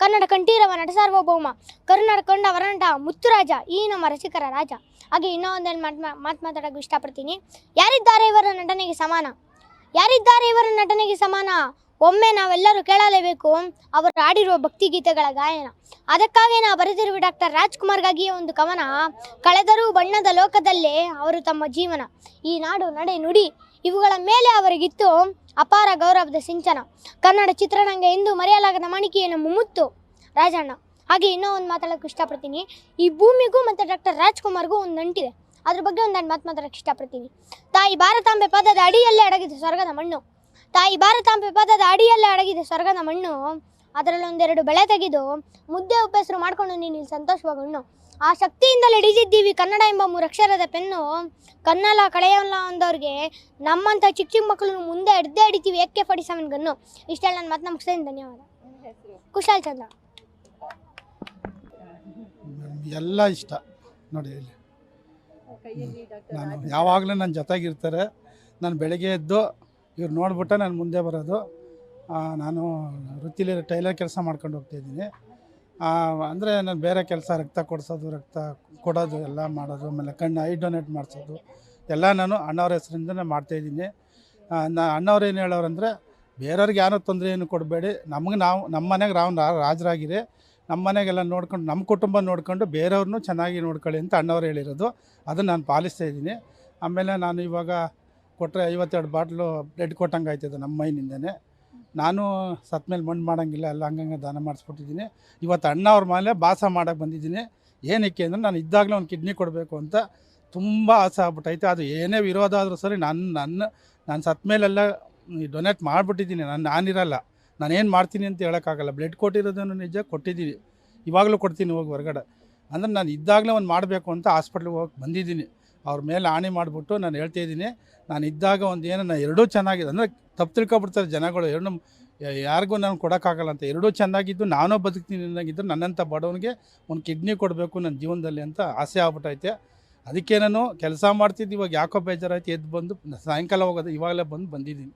ಕನ್ನಡ ಕಂಠೀರವ ನಟ ಸಾರ್ವಭೌಮ. ಕರುನಾಡ ಕಂಡ ವರನಟ ಮುತ್ತುರಾಜ ಈ ನಮ್ಮ ರಸಿಕರ ರಾಜ. ಹಾಗೆ ಇನ್ನೂ ಒಂದೆರಡು ಮಾತು ಮಾತು ಮಾತಾಡೋಕೆ ಇಷ್ಟಪಡ್ತೀನಿ. ಯಾರಿದ್ದಾರೆ ಇವರ ನಟನೆಗೆ ಸಮಾನ? ಯಾರಿದ್ದಾರೆ ಇವರ ನಟನೆಗೆ ಸಮಾನ? ಒಮ್ಮೆ ನಾವೆಲ್ಲರೂ ಕೇಳಲೇಬೇಕು. ಅವರು ಆಡಿರುವ ಭಕ್ತಿಗೀತೆಗಳ ಗಾಯನ. ಅದಕ್ಕಾಗಿ ನಾವು ಬರೆದಿರುವ ಡಾಕ್ಟರ್ ರಾಜ್ಕುಮಾರ್ಗಾಗಿಯೇ ಒಂದು ಕವನ. ಕಳೆದರೂ ಬಣ್ಣದ ಲೋಕದಲ್ಲೇ ಅವರು ತಮ್ಮ ಜೀವನ. ಈ ನಾಡು ನಡೆ ನುಡಿ. ಇವುಗಳ ಮೇಲೆ ಅವರಿಗಿತ್ತು ಅಪಾರ ಗೌರವದ ಸಿಂಚನ. ಕನ್ನಡ ಚಿತ್ರರಂಗ ಎಂದು ಮರೆಯಲಾಗದ ಮಾಣಿಕೆಯನ್ನು ಮುಮ್ಮುತ್ತು. ರಾಜಣ್ಣ, ಹಾಗೆ ಇನ್ನೂ ಒಂದು ಮಾತಾಡೋಕೆ ಇಷ್ಟಪಡ್ತೀನಿ. ಈ ಭೂಮಿಗೂ ಮತ್ತು ಡಾಕ್ಟರ್ ರಾಜ್ಕುಮಾರ್ಗೂ ಒಂದು ನಂಟಿದೆ ಅದ್ರ ಬಗ್ಗೆ ಒಂದೆರಡು ಮಾತು ಮಾತಾಡೋಕೆ ಇಷ್ಟಪಡ್ತೀನಿ. ತಾಯಿ ಭಾರತಾಂಬೆ ಪದದ ಅಡಿಯಲ್ಲೇ ಅಡಗಿದೆ ಸ್ವರ್ಗದ ಮಣ್ಣು. ತಾಯಿ ಭಾರತಾಂಬೆ ಪದದ ಅಡಿಯಲ್ಲೇ ಅಡಗಿದೆ ಸ್ವರ್ಗದ ಮಣ್ಣು. ಅದರಲ್ಲಿ ಒಂದೆರಡು ಬೆಳೆ ತೆಗೆದು ಮುದ್ದೆ ಉಪ್ಪೆಸರು ಮಾಡ್ಕೊಂಡು ನೀನು ಇಲ್ಲಿ ಸಂತೋಷವಾಗುಣ್ಣು ಆ ಶಕ್ತಿಯಿಂದಲೇ ಹಿಡಿದಿದ್ದೀವಿ ಕನ್ನಡ ಎಂಬ ಮೂರಕ್ಷರದ ಪೆನ್ನು. ಕನ್ನಲ, ಕಳೆಯಲ್ಲ ಅಂದವ್ರಿಗೆ ನಮ್ಮಂಥ ಚಿಕ್ಕ ಚಿಕ್ಕ ಮಕ್ಕಳು ಮುಂದೆ ಹಿಡ್ದೇ ಹಿಡಿತೀವಿ. ಎಕ್ಕೆ ಫಾರ್ಟಿ ಗನ್ನು ಇಷ್ಟೆಲ್ಲ ನನ್ನ ಮಾತನ್ನ ಮುಗಿಸ್ತೀನಿ ಧನ್ಯವಾದ. ಕುಶಾಲ್ ಚಂದ್ರ. ಎಲ್ಲ ಇಷ್ಟ. ನೋಡಿ ನಾನು ಯಾವಾಗಲೂ ನನ್ನ ಜೊತೆಗಿರ್ತಾರೆ. ನಾನು ಬೆಳಗ್ಗೆ ಎದ್ದು ಇವ್ರು ನೋಡ್ಬಿಟ್ಟು ನಾನು ಮುಂದೆ ಬರೋದು. ನಾನು ವೃತ್ತಿಲಿ ಟೈಲರ್ ಕೆಲಸ ಮಾಡ್ಕೊಂಡು ಹೋಗ್ತಾಯಿದ್ದೀನಿ ಅಂದರೆ ನಾನು ಬೇರೆ ಕೆಲಸ ರಕ್ತ ಕೊಡಿಸೋದು, ರಕ್ತ ಕೊಡೋದು, ಎಲ್ಲ ಮಾಡೋದು, ಆಮೇಲೆ ಕಣ್ಣು ಐ ಡೊನೇಟ್ ಮಾಡಿಸೋದು, ಎಲ್ಲ ನಾನು ಅಣ್ಣವ್ರ ಹೆಸರಿಂದನೇ ಮಾಡ್ತಾಯಿದ್ದೀನಿ ನಾ ಅಣ್ಣವ್ರು ಏನು ಹೇಳೋರಂದರೆ ಬೇರೆಯವ್ರಿಗೆ ಯಾರೋ ತೊಂದರೆ ಏನು ಕೊಡಬೇಡಿ. ನಮಗೆ ನಾವು ನಮ್ಮ ಮನೆಗೆ ನಾವು ರಾಜರಾಗಿರಿ. ನಮ್ಮ ಮನೆಗೆಲ್ಲ ನೋಡ್ಕೊಂಡು ನಮ್ಮ ಕುಟುಂಬ ನೋಡ್ಕೊಂಡು ಬೇರೆಯವ್ರನ್ನೂ ಚೆನ್ನಾಗಿ ನೋಡ್ಕೊಳ್ಳಿ ಅಂತ ಅಣ್ಣವ್ರು ಹೇಳಿರೋದು. ಅದನ್ನು ನಾನು ಪಾಲಿಸ್ತಾ ಇದ್ದೀನಿ. ಆಮೇಲೆ ನಾನು ಇವಾಗ ಕೊಟ್ಟರೆ ಐವತ್ತೆರಡು ಬಾಟ್ಲು ಬ್ಲಡ್ ಕೊಟ್ಟಂಗೆ ಆಯ್ತದೆ ನಮ್ಮ ಮೈನಿಂದನೇ. ನಾನು ಸತ್ತ ಮೇಲೆ ಮಣ್ಣು ಮಾಡೋಂಗಿಲ್ಲ, ಎಲ್ಲ ಹಂಗಂಗೆ ದಾನ ಮಾಡಿಸ್ಬಿಟ್ಟಿದ್ದೀನಿ ಇವತ್ತು ಅಣ್ಣ ಅವ್ರ ಮೇಲೆ ಭಾಸ ಮಾಡೋಕ್ಕೆ ಬಂದಿದ್ದೀನಿ. ಏನಕ್ಕೆ ಅಂದರೆ ನಾನು ಇದ್ದಾಗಲೇ ಒಂದು ಕಿಡ್ನಿ ಕೊಡಬೇಕು ಅಂತ ತುಂಬ ಆಸೆ ಆಗ್ಬಿಟ್ಟೈತೆ. ಅದು ಏನೇ ವಿರೋಧ ಆದರೂ ಸರಿ ನನ್ನ ನನ್ನ, ನಾನು ಸತ್ತ ಮೇಲೆಲ್ಲ ಡೊನೇಟ್ ಮಾಡಿಬಿಟ್ಟಿದ್ದೀನಿ. ನಾನು, ನಾನಿರಲ್ಲ. ನಾನೇನು ಮಾಡ್ತೀನಿ ಅಂತ ಹೇಳೋಕ್ಕಾಗಲ್ಲ. ಬ್ಲಡ್ ಕೊಟ್ಟಿರೋದನ್ನು ನಿಜ ಕೊಟ್ಟಿದ್ದೀನಿ ಇವಾಗಲೂ ಕೊಡ್ತೀನಿ ಹೋಗಿ ಹೊರಗಡೆ. ಅಂದರೆ ನಾನು ಇದ್ದಾಗಲೇ ಒಂದು ಮಾಡಬೇಕು ಅಂತ ಹಾಸ್ಪಿಟ್ಲಿಗೆ ಹೋಗಿ ಬಂದಿದ್ದೀನಿ. ಅವ್ರ ಮೇಲೆ ಆಣೆ ಮಾಡಿಬಿಟ್ಟು ನಾನು ಹೇಳ್ತಾ ಇದ್ದೀನಿ. ನಾನು ಇದ್ದಾಗ ಒಂದು ಏನನ್ನ ಎರಡೂ ಚೆನ್ನಾಗಿದೆ. ಅಂದರೆ ತಪ್ಪು ತಿಳ್ಕೊಬಿಡ್ತಾರೆ ಜನಗಳು. ಎರಡು ಯಾರಿಗೂ ನಾನು ಕೊಡೋಕ್ಕಾಗಲ್ಲ ಅಂತ. ಎರಡೂ ಚೆನ್ನಾಗಿದ್ದು ನಾನೂ ಬದುಕ್ತೀನಿ ಅನ್ನಂಗಿದ್ರು ನನ್ನಂಥ ಬಡವನಿಗೆ ಒಂದು ಕಿಡ್ನಿ ಕೊಡಬೇಕು ನನ್ನ ಜೀವನದಲ್ಲಿ ಅಂತ ಆಸೆ ಆಗ್ಬಿಟ್ಟೈತೆ. ಅದಕ್ಕೆ ನಾನು ಕೆಲಸ ಮಾಡ್ತಿದ್ದು. ಇವಾಗ ಯಾಕೋ ಬೇಜಾರಾಯ್ತು. ಎದ್ದು ಬಂದು ಸಾಯಂಕಾಲ ಹೋಗೋದು. ಇವಾಗಲೇ ಬಂದು ಬಂದಿದ್ದೀನಿ.